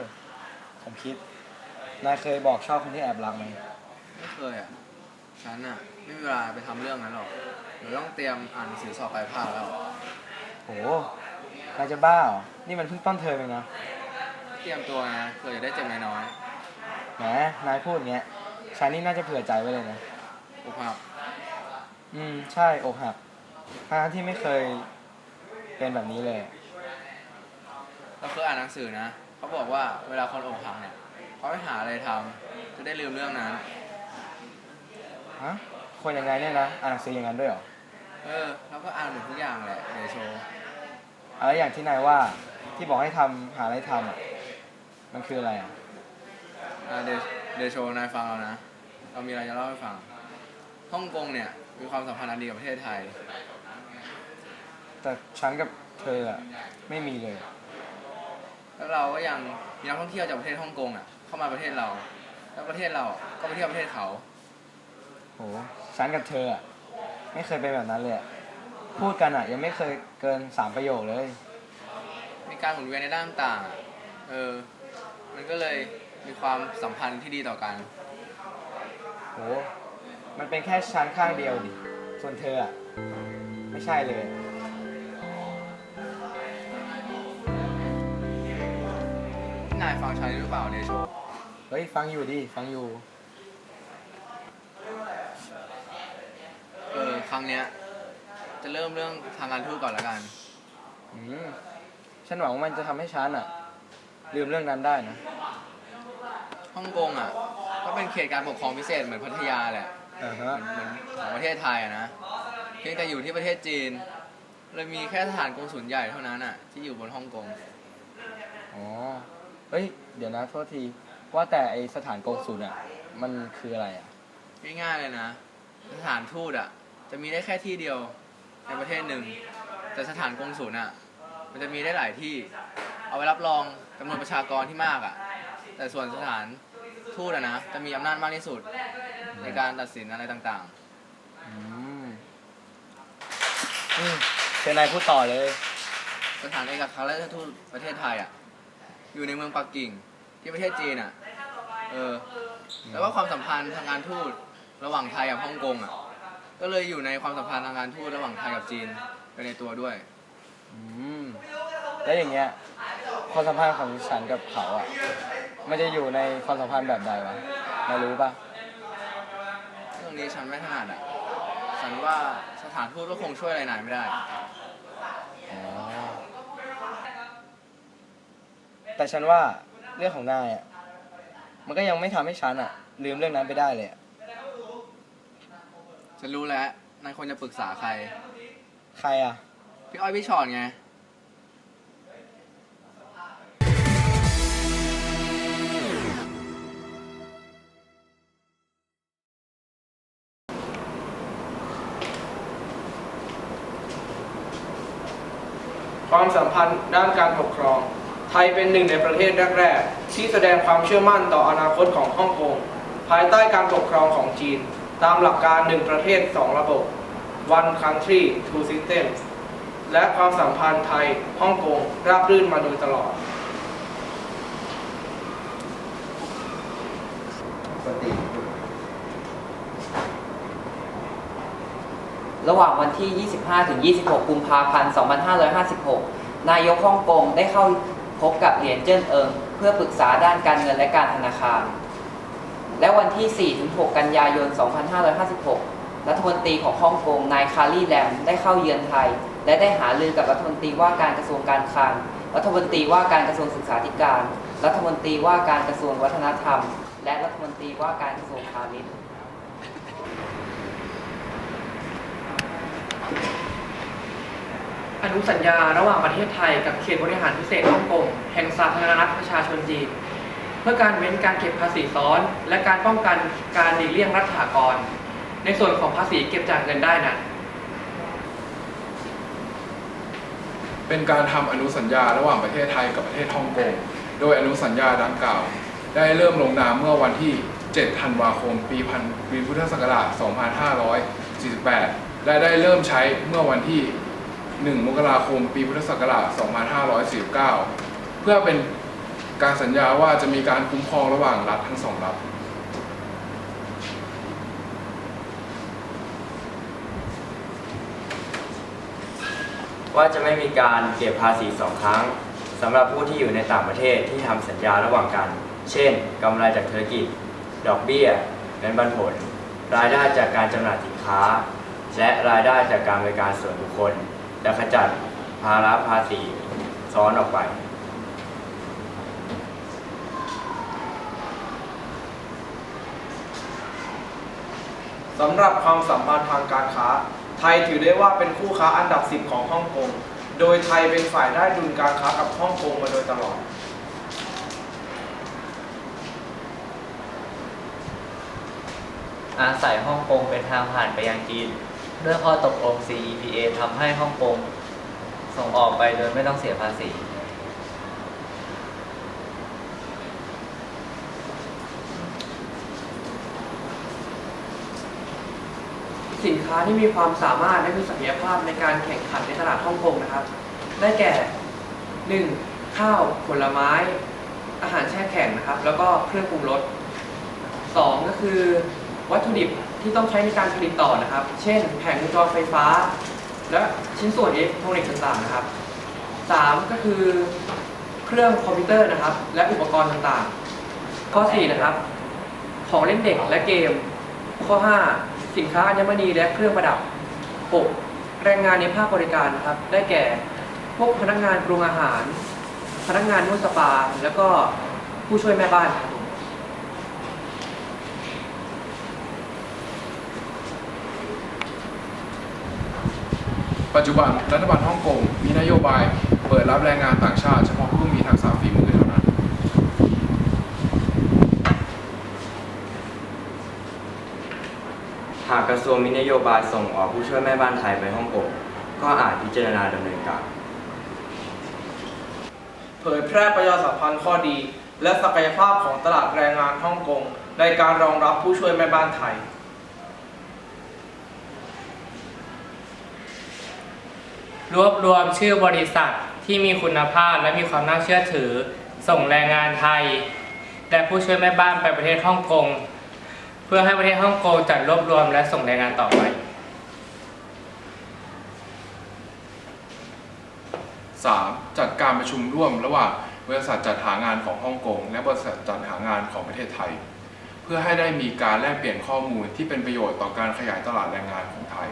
อ ผมคิด นายเคยบอกชอบคนที่แอบรักไหม ไม่เคยอะ ฉันอะ ไม่มีเวลาไปทำเรื่องนั้นหรอกเดี๋ยวต้องเตรียมอ่านหนังสือสอบปลายภาคแล้ว โห นายจะบ้าเหรอ นี่มันเพิ่งต้นเทอมเองนะ เตรียมตัวนะเพื่อจะได้เจ็บน้อยแหม นายพูดอย่างเงี้ย ฉันนี่น่าจะเผื่อใจไว้เลยนะ ๆอกหักอืม ใช่ อกหักทั้งที่ไม่เคยเป็นแบบนี้เลย เราเคยอ่านหนังสือนะ เขาบอกว่าเวลาคนอกหักเนี่ยเขาไปหาอะไรทำจะได้ลืมเรื่องนั้น ฮะคนยังไงเนี่ยนะอ่านหนังสืออย่างนั้นด้วยเหรอเออเราก็อ่านหมดทุกอย่างแหละเดี๋ยวโชว์อะไรอย่างที่นายว่าที่บอกให้ทำหาอะไรทำอะมันคืออะไรอะอ่าเดี๋ยวเดี๋ยวโชว์นายฟังเรานะ เรามีอะไรจะเล่าให้ฟังฮ่องกงเนี่ยมีความสัมพันธ์อันดีกับประเทศไทย แต่ฉันกับเธออะไม่มีเลย แล้วเราก็ยังมีนักท่องเที่ยวจากประเทศฮ่องกงอะ เข้ามาประเทศเรา แล้วประเทศเราก็ไปเที่ยวประเทศเขา โหฉันกับเธออะไม่เคยเป็นแบบนั้นเลยอะพูดกันอะ ยังไม่เคยเกินสามประโยคเลย มีการหมุนเวียนในด้านต่างๆอะเออ มันก็เลยมีความสัมพันธ์ที่ดีต่อกัน โห มันเป็นแค่ชั้นข้างเดียวดิ ส่วนเธออะ ไม่ใช่เลย นายฟังฉันหรือเปล่าเดโชเฮ้ย ฟังอยู่ดิ ฟังอยู่ เออ ครั้งเนี้ย จะเริ่มเรื่องทางการทูตก่อนละกัน อืม ฉันหวังว่ามันจะทำให้ฉันอะลืมเรื่องนั้นได้นะ ฮ่องกงอะ ก็เป็นเขตการปกครองพิเศษเหมือนพัทยาแหละ อ่าเหฮะมือนเหมือนของประเทศไทยอะนะ เพียงแต่อยู่ที่ประเทศจีนเลยมีแค่สถานกงสุลใหญ่เท่านั้นอะ ที่อยู่บนฮ่องกง อ๋อ เฮ้ย เดี๋ยวนะโทษที ว่าแต่ไอสถานกงสุลอะ มันคืออะไรอะ ง่ายๆเลยนะ สถานทูตอะ จะมีได้แค่ที่เดียวในประเทศหนึ่ง แต่สถานกงสุลอะ มันจะมีได้หลายที่ เอาไว้รับรองจำนวนประชากรที่มากอะ แต่ส่วนสถานทูตอะนะ จะมีอำนาจมากที่สุด ในการตัดสินอะไรต่างอืมอืมเชิญนายพูดต่อเลย ๆ สถานเอกอัครราชทูตประเทศไทยอะ อยู่ในเมืองปักกิ่งที่ประเทศจีนอะ เออ แล้วก็ความสัมพันธ์ทางการทูตระหว่างไทยกับฮ่องกงอะ ก็เลยอยู่ในความสัมพันธ์ทางการทูตระหว่างไทยกับจีนไปในตัวด้วย อืมแล้วอย่างเงี้ยความสัมพันธ์ของฉันกับเขาอะ มันจะอยู่ในความสัมพันธ์แบบใดวะนายรู้ปะเรื่องนี้ฉันไม่ถนัดอะ ฉันว่าสถานทูตก็คงช่วยอะไรนายไม่ได้ อ๋อ แต่ฉันว่าเรื่องของนายอะ มันก็ยังไม่ทำให้ฉันอะ ลืมเรื่องนั้นไปได้เลยอะฉันรู้แล้วนายควรจะปรึกษาใคร ใครอะ พี่อ้อยพี่ชอตไง ความสัมพันธ์ด้านการปกครอง ไทยเป็นหนึ่งในประเทศแรกๆ ที่แสดงความเชื่อมั่นต่ออนาคตของฮ่องกงภายใต้การปกครองของจีน ตามหลักการหนึ่งประเทศสองระบบ one country two systems และความสัมพันธ์ไทยฮ่องกงราบรื่นมาโดยตลอดระหว่างวันที่ 25-26 กุมภาพันธ์ 2556 นายกฮ่องกงได้เข้า พบกับเหรียญเจิ้นเอิงเพื่อปรึกษาด้านการเงินและการธนาคาร และวันที่ 4-6 กันยายน 2556 รัฐมนตรีของฮ่องกงนายคารีแลมได้เข้าเยือนไทย และได้หารือกับรัฐมนตรีว่าการกระทรวงการคลัง รัฐมนตรีว่าการกระทรวงศึกษาธิการ รัฐมนตรีว่าการกระทรวงวัฒนธรรม และรัฐมนตรีว่าการกระทรวงพาณิชย์ อนุสัญญาระหว่างประเทศไทยกับเขตบริหารพิเศษฮ่องกงแห่งสาธารณรัฐประชาชนจีน เพื่อการเว้นการเก็บภาษีซ้อน และการป้องกันการหลีกเลี่ยงรัฐากร ในส่วนของภาษีเก็บจากเงินได้นั้น เป็นการทำอนุสัญญาระหว่างประเทศไทยกับประเทศฮ่องกง โดยอนุสัญญาดังกล่าว ได้เริ่มลงนามเมื่อวันที่ 7 ธันวาคม ปีพันปีพุทธศักราช 2548 และได้เริ่มใช้เมื่อวันที่ 1 มกราคม ปีพุทธศักราช 2549 เพื่อเป็นการสัญญาว่าจะมีการคุ้มครองระหว่างรัฐทั้งสองรัฐว่าจะไม่มีการเก็บภาษีสองครั้งสำหรับผู้ที่อยู่ในต่างประเทศที่ทำสัญญาระหว่างกัน เช่นกำไรจากธุรกิจ ดอกเบี้ยเงินปันผล รายได้จากการจำหน่ายสินค้า และรายได้จากการบริการส่วนบุคคล และขจัดภาระภาษีซ้อนออกไป สำหรับความสัมพันธ์ทางการค้า ไทยถือได้ว่าเป็นคู่ค้าอันดับ 10 ของฮ่องกง โดยไทยเป็นฝ่ายได้ดุลการค้ากับฮ่องกงมาโดยตลอด อาศัยฮ่องกงเป็นทางผ่านไปยังจีน ด้วยข้อตกลง CEPA ทำให้ฮ่องกงส่งออกไปโดยไม่ต้องเสียภาษี สินค้าที่มีความสามารถและมีศักยภาพในการแข่งขันในตลาดฮ่องกงนะครับ ได้แก่ 1. ข้าวผลไม้ อาหารแช่แข็งนะครับ แล้วก็เครื่องปรุงรส 2. ก็คือวัตถุดิบ ที่ต้องใช้ในการผลิตต่อนะครับ เช่น แผงวงจรไฟฟ้า และชิ้นส่วนอิเล็กทรอนิกส์ต่างๆนะครับ 3. ก็คือเครื่องคอมพิวเตอร์นะครับ และอุปกรณ์ต่างๆ ข้อ 4 นะครับ ของเล่นเด็กและเกม ข้อ 5 สินค้าอัญมณีและเครื่องประดับ 6. แรงงานในภาคบริการนะครับ ได้แก่ พวกพนักงานปรุงอาหาร พนักงานนวดสปา แล้วก็ผู้ช่วยแม่บ้านครับ ปัจจุบันรัฐบาลฮ่องกงมีนโยบายเปิดรับแรงงานต่างชาติเฉพาะผู้มีทักษะฝีมือเท่านั้น หากกระทรวงมีนโยบายส่งออกผู้ช่วยแม่บ้านไทยไปฮ่องกงก็อาจพิจารณาดำเนินการ เผยแพร่ประชาสัมพันธ์ข้อดี และศักยภาพของตลาดแรงงานฮ่องกงในการรองรับผู้ช่วยแม่บ้านไทย รวบรวมชื่อบริษัทที่มีคุณภาพและมีความน่าเชื่อถือ ส่งแรงงานไทย และผู้ช่วยแม่บ้านไปประเทศฮ่องกง เพื่อให้ประเทศฮ่องกงจัดรวบรวมและส่งแรงงานต่อไป 3. จัดการประชุมร่วมระหว่างบริษัทจัดหางานของฮ่องกงและบริษัทจัดหางานของประเทศไทย เพื่อให้ได้มีการแลกเปลี่ยนข้อมูลที่เป็นประโยชน์ต่อการขยายตลาดแรงงานของไทย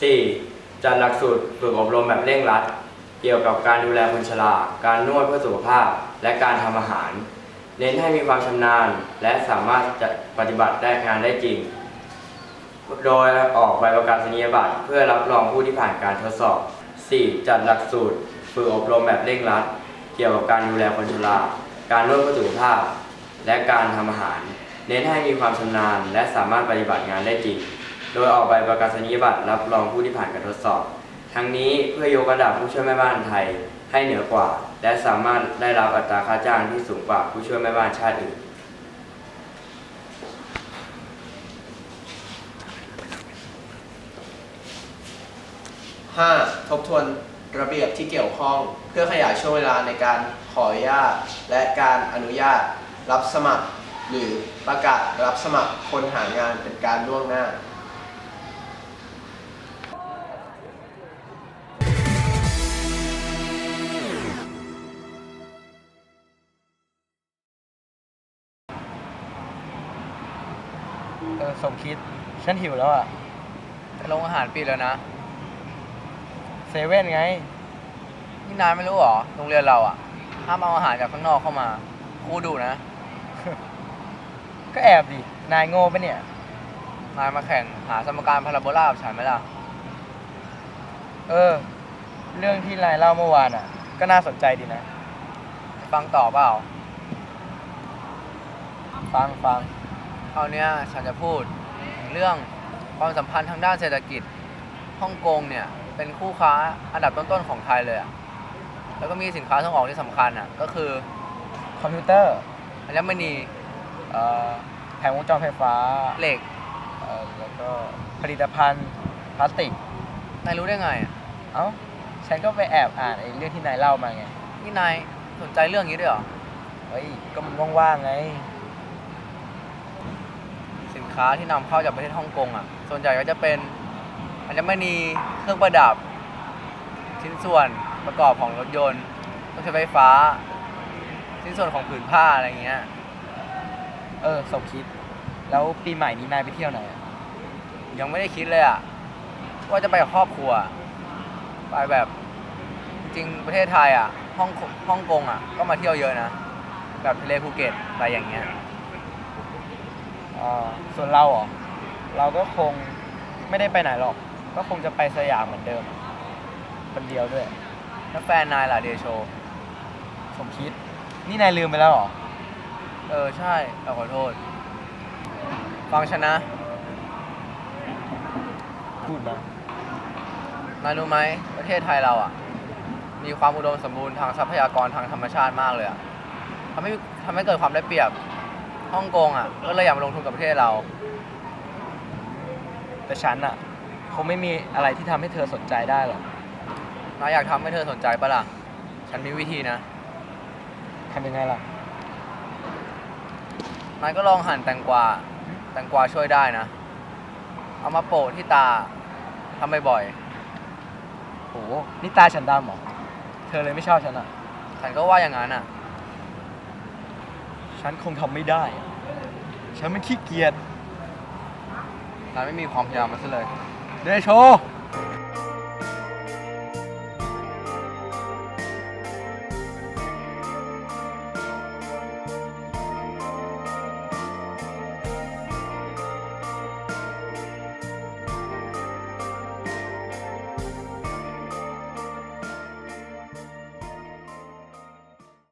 4. จัดหลักสูตรฝึกอบรมแบบเร่งรัด เกี่ยวกับการดูแลคนชราการนวดเพื่อสุขภาพ และการทำอาหาร เน้นให้มีความชำนาญ และสามารถจะปฏิบัติได้งานได้จริง โดยออกใบประกาศนียบัตรเพื่อรับรองผู้ที่ผ่านการทดสอบ 4. จัดหลักสูตรฝึกอบรมแบบเร่งรัด เกี่ยวกับการดูแลคนชราการนวดเพื่อสุขภาพ และการทำอาหาร เน้นให้มีความชำนาญ และสามารถปฏิบัติงานได้จริง โดยออกใบประกาศนียบัตรรับรองผู้ที่ผ่านการทดสอบ ทั้งนี้เพื่อยกระดับผู้ช่วยแม่บ้านไทยให้เหนือกว่า และสามารถได้รับอัตราค่าจ้างที่สูงกว่าผู้ช่วยแม่บ้านชาติอื่น 5. ทบทวนระเบียบที่เกี่ยวข้อง เพื่อขยายช่วงเวลาในการขออนุญาต และการอนุญาต รับสมัคร หรือประกาศรับสมัครคนหางานเป็นการล่วงหน้า สมคิด ฉันหิวแล้วอะแต่โรงอาหารปิดแล้วนะ เซเว่นไง นี่นายไม่รู้เหรอ โรงเรียนเราอะ ห้ามเอาอาหารจากข้างนอกเข้ามา ครูดูนะ ก็แอบดิ นายโง่ปะเนี่ย นายมาแข่งหาสมการพาราโบลากับฉันไหมล่ะ เออ เรื่องที่นายเล่าเมื่อวานอะ ก็น่าสนใจดีนะ ฟังต่อเปล่า ฟังฟัง คราวเนี้ยฉันจะพูดถึงเรื่องความสัมพันธ์ทางด้านเศรษฐกิจฮ่องกงเนี่ยเป็นคู่ค้าอันดับต้นๆของไทยเลยอะแล้วก็มีสินค้าส่งออกที่สำคัญอะก็คือคอมพิวเตอร์อัญมณีเอ่อแผงวงจรไฟฟ้าเหล็กเอ่อแล้วก็ผลิตภัณฑ์พลาสติก นายรู้ได้ไงอะเอ้าฉฉันก็ไปแอบอ่านไอ้เรื่องที่นายเล่ามาไง นี่นายสนใจเรื่องนี้ด้วยเหรอ เฮ้ย ก็มันว่างๆไงสิน ค้าที่นำเข้าจากประเทศฮ่องกงอะ ส่วนใหญ่ก็จะเป็นอัญมณีเครื่องประดับ ชิ้นส่วนประกอบของรถยนต์รถไฟฟ้า ชิ้นส่วนของผืนผ้าอะไรเงี้ย เออสมคิด แล้วปีใหม่นี้นายไปเที่ยวไหนอะยังไม่ได้คิดเลยอะว่าจะไปกับครอบครัว ไปแบบจริงประเทศไทยอะฮ่องกงฮ่องกงอะก็มาเที่ยวเยอะนะ แบบทะเลภูเก็ตอะไรอย่างเงี้ย อ่าส่วนเราเหรอเราก็คงไม่ได้ไปไหนหรอก ก็คงจะไปสยามเหมือนเดิมอะคนเดียวด้วย แล้วแฟนนายล่ะเดโช สมคิด นี่นายลืมไปแล้วเหรอ เออ ใช่เราขอโทษ ฟังฉันนะ พูดมานายรู้ไหมประเทศไทยเราอะ มีความอุดมสมบูรณ์ทางทรัพยากรทางธรรมชาติมากเลยอะทำให้ทำให้เกิดความได้เปรียบ ฮ่องกงอะก็เลยอยากมาลงทุนกับประเทศเรา แต่ฉันอะคงไม่มีอะไรที่ทำให้เธอสนใจได้หรอกนายอยากทำให้เธอสนใจปะล่ะ ฉันมีวิธีนะ ทำยังไงล่ะ นายก็ลองหั่นแตงกวา แตงกวาช่วยได้นะ เอามาโปะที่ตาทำบ่อยโหนี่ตาฉันดำเหรอ เธอเลยไม่ชอบฉันอะๆฉันก็ว่าอย่างนั้นอะ ฉันคงทำไม่ได้อะฉันมันขี้เกียจนายไม่มีความพยายามมันซะเลย เดโช